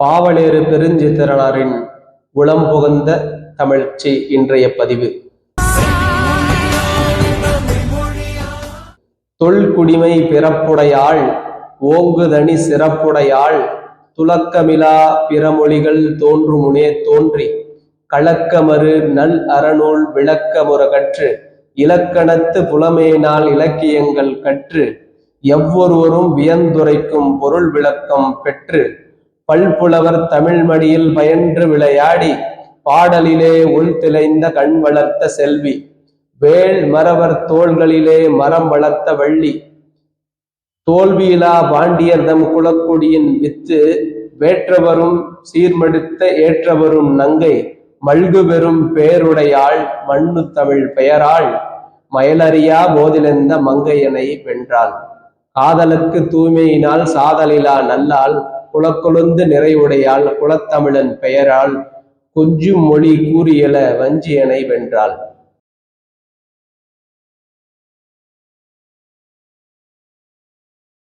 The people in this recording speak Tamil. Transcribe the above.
பாவலேறு பெருஞ்சித்திரனாரின் உளம் புகுந்த தமிழ்ச்சி இன்றைய பதிவு. தொல்குடிமை பிறப்புடையாள் ஓங்குதனி சிறப்புடையாள் துலக்கமிலா பிறமொழிகள் தோன்றுமுனே தோன்றி கலக்கமறு நல் அறநூல் விளக்கமுற கற்று இலக்கணத்து புலமேனால் இலக்கியங்கள் கற்று எவ்வொருவரும் வியந்துரைக்கும் பொருள் விளக்கம் பெற்று பல்புலவர் தமிழ்மடியில் பயின்று விளையாடி பாடலிலே உள் திளைந்த கண் வளர்த்த செல்வி வேள் மறவர் தோள்களிலே மரம் வளர்த்த வள்ளி தோல்வியிலா பாண்டியர்தம் குலக்குடியின் வித்து வேற்றவரும் சீர்மெடுத்த ஏற்றவரும் நங்கை மல்கு பெறும் பேருடையாள் மண்ணு தமிழ் பெயராள் மயலறியா போதிலிருந்த மங்கையனை வென்றாள். காதலுக்கு தூய்மையினால் சாதலிலா நல்லாள் குளக்கொழுந்து நிறைவுடையாள் குலத்தமிழன் பெயரால் கொஞ்சும் மொழி கூறியல வஞ்சியனை வென்றாள்.